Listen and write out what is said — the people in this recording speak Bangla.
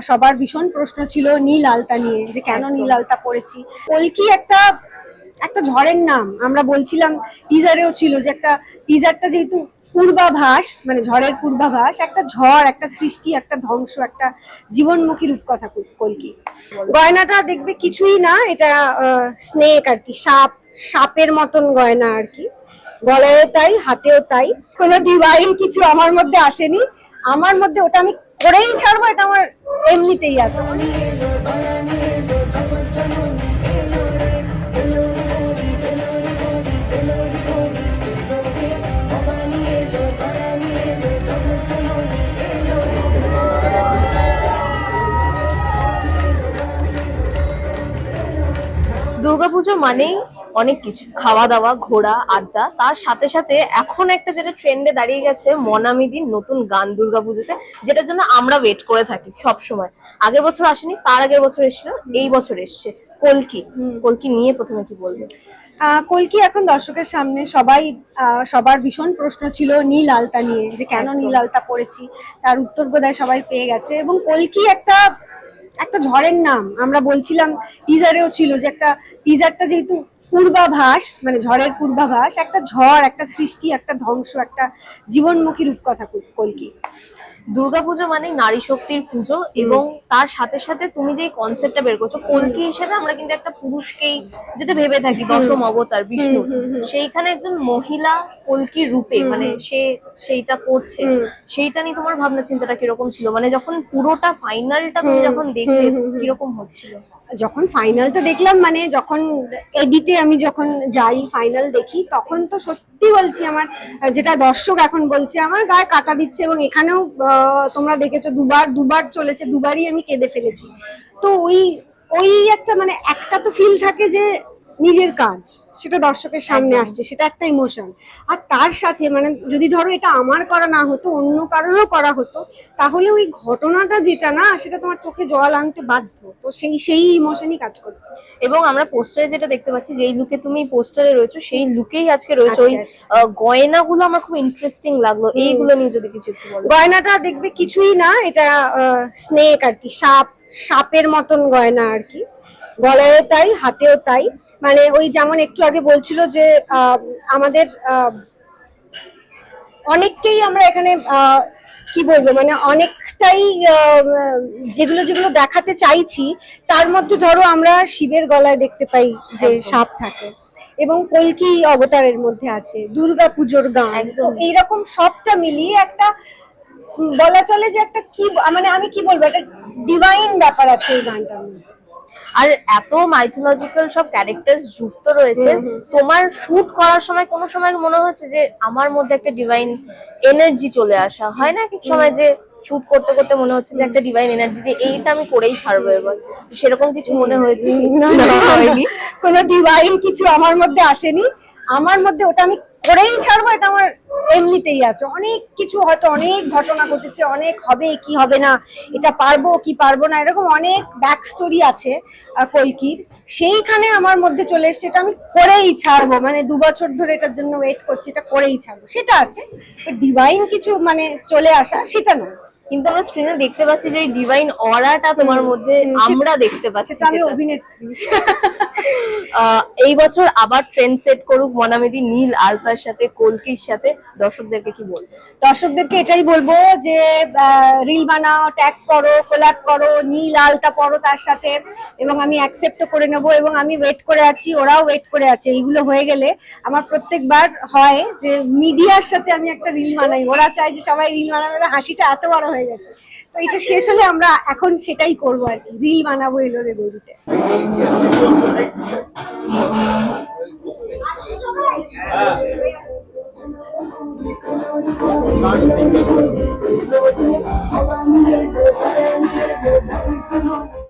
সবার ভীষণ প্রশ্ন ছিল নীল আলতা নিয়ে যে কেন নীল আলতা পরেছি কলকি একটা একটা ঝড়ের নাম। আমরা বলছিলাম টিজারেও ছিল যে একটা টিজারটা যেহেতু পূর্বাভাস মানে ঝড়ের পূর্বাভাস একটা ঝড় একটা সৃষ্টি একটা ধ্বংস একটা জীবনমুখী রূপকথা কলকি গয়নাটা দেখবে কিছুই না এটা স্নেক আর কি সাপ সাপের মতন গয়না আর কি। গলায়ও তাই হাতেও তাই। কোনো ডিভাইন কিছু আমার মধ্যে আসেনি। আমার মধ্যে ওটা আমি করেই ছাড়বো এটা আমার এমনিতেই আছে। দুর্গাপুজো মানেই অনেক কিছু খাওয়া দাওয়া ঘোরা আড্ডা। তার সাথে সাথে এখন একটা যেটা ট্রেন্ডে দাঁড়িয়ে গেছে মনামিদির নতুন গান দুর্গাপুজোতে যেটার জন্য আমরা ওয়েট করে থাকি সব সময় আগের বছর আসেনি তার আগের বছর এসেছিল এই বছর এসছে। কলকি। কলকি নিয়ে প্রথমে কি বলবে? কলকি এখন দর্শকের সামনে সবাই সবার ভীষণ প্রশ্ন ছিল নীল আলতা নিয়ে যে কেন। নীল আলতা পরেছি? তার উত্তর বোধহয় সবাই পেয়ে গেছে। এবং কলকি একটা একটা ঝড়ের নাম। আমরা বলছিলাম টিজারেও ছিল যে একটা টিজারটা যেহেতু পূর্বাভাস মানে ঝড়ের পূর্বাভাস একটা ঝড় একটা সৃষ্টি একটা ধ্বংস একটা জীবনমুখী রূপকথা কল- কলকি। দুর্গাপুজো মানে নারী শক্তির পুজো এবং তার সাথে সাথে তুমি যে কনসেপ্টটা বের করছ কলকি হিসেবে আমরা কিন্তু একটা পুরুষকেই যেটা ভেবে থাকি দশম অবতার বিষ্ণু। সেইখানে একজন মহিলা কলকির রূপে মানে সে সেইটা করছে সেইটা নিয়ে তোমার ভাবনা চিন্তাটা কীরকম ছিল? মানে যখন পুরোটা ফাইনালটা তুমি যখন দেখলে। কীরকম হচ্ছিল? যখন ফাইনালটা দেখলাম মানে যখন এডিটে আমি যখন যাই ফাইনাল দেখি, তখন তো সত্যি বলছি আমার, যেটা দর্শক এখন বলছে, আমার গায়ে কাটা দিচ্ছে এবং এখানেও তোমরা দেখেছ দুবার দুবার চলেছে, দুবারই আমি কেঁদে ফেলেছি। তো ওই ওই একটা মানে একটা তো ফিল থাকে যে নিজের কাজ সেটা দর্শকের সামনে আসছে সেটা একটা ইমোশন আর তার সাথে মানে যদি ধরো এটা আমার করা না হতো অন্য কারোরও করা হতো তাহলে ওই ঘটনাটা যেটা না সেটা তোমার চোখে জল আনতে বাধ্য। তো সেই সেই ইমোশনই কাজ করছে। এবং আমরা পোস্টারে যেটা দেখতে পাচ্ছি যেই লুকে তুমি পোস্টারে রয়েছো সেই লুকেই আজকে রয়েছে। ওই গয়নাগুলো আমার খুব ইন্টারেস্টিং লাগল। এইগুলো নিয়ে যদি কিছু গয়নাটা দেখবে কিছুই না এটা স্নেক আর কি সাপ সাপের মতন গয়না আর কি। গলায়ও তাই হাতেও তাই। মানে ওই যেমন একটু আগে বলছিল যে আহ, আমাদের অনেককেই আমরা এখানে কি বলব মানে অনেকটাই যেগুলো যেগুলো দেখাতে চাইছি তার মধ্যে ধরো আমরা শিবের গলায় দেখতে পাই যে সাপ থাকে এবং কলকি অবতারের মধ্যে আছে দুর্গা পুজোর গান। এইরকম সবটা মিলিয়ে একটা বলা চলে যে একটা কি মানে আমি কি বলব একটা ডিভাইন ব্যাপার আছে এই গানটার মধ্যে। আর এত মাইথোলজিক্যাল সব ক্যারেক্টার যুক্ত রয়েছে। তোমার শুট করার সময় কোনো সময় মনে হচ্ছে যে আমার মধ্যে একটা ডিভাইন এনার্জি চলে আসা হয় না? এক সময় যে শুট করতে করতে মনে হচ্ছে যে একটা ডিভাইন এনার্জি যে এইটা আমি করেই ছাড়বো এবার। সেরকম কিছু মনে হয়েছে? কোনো ডিভাইন কিছু আমার মধ্যে আসেনি। আমার মধ্যে ওটা আমি করেই ছাড়বো এটা আমার এমনিতেই আছে। অনেক কিছু হয়তো অনেক ঘটনা ঘটেছে অনেক হবে কি হবে না এটা পারব কি পারব না এরকম অনেক ব্যাক স্টোরি আছে কলকির। সেইখানে আমার মধ্যে চলে এসছে এটা আমি করেই ছাড়বো মানে দু বছর ধরে এটার জন্য ওয়েট করছি এটা করেই ছাড়বো। সেটা আছে ডিভাইন কিছু মানে চলে আসা সেটা নয়। কিন্তু আমরা স্ক্রিনে দেখতে পাচ্ছি যে ডিভাইন অরাটা তোমার মধ্যে আমরা দেখতে পাচ্ছি আমি অভিনেত্রী। আহ, এই বছর আবার ট্রেন্ড সেট করুক মনামেদি, নীল, আলতার সাথে, কলকির সাথে। দর্শকদেরকে কি বলব? দর্শকদেরকে এটাই বলব যে রিল বানাও ট্যাগ করো কোলাপ করো, নীল, আলতা পরো তার সাথে। এবং আমি অ্যাকসেপ্ট করে নেব এবং আমি ওয়েট করে আছি, ওরাও ওয়েট করে আছে। এইগুলো হয়ে গেলে আমার প্রত্যেকবার হয় যে মিডিয়ার সাথে আমি একটা রিল বানাই। ওরা চায় যে সবাই রিল বানাবে হাসিটা এত বড় হয়ে গেছে। তো এটা শেষ হলে আমরা এখন সেটাই করব আর কি। রিল বানাবো এলোরে বেরিতে Thank you.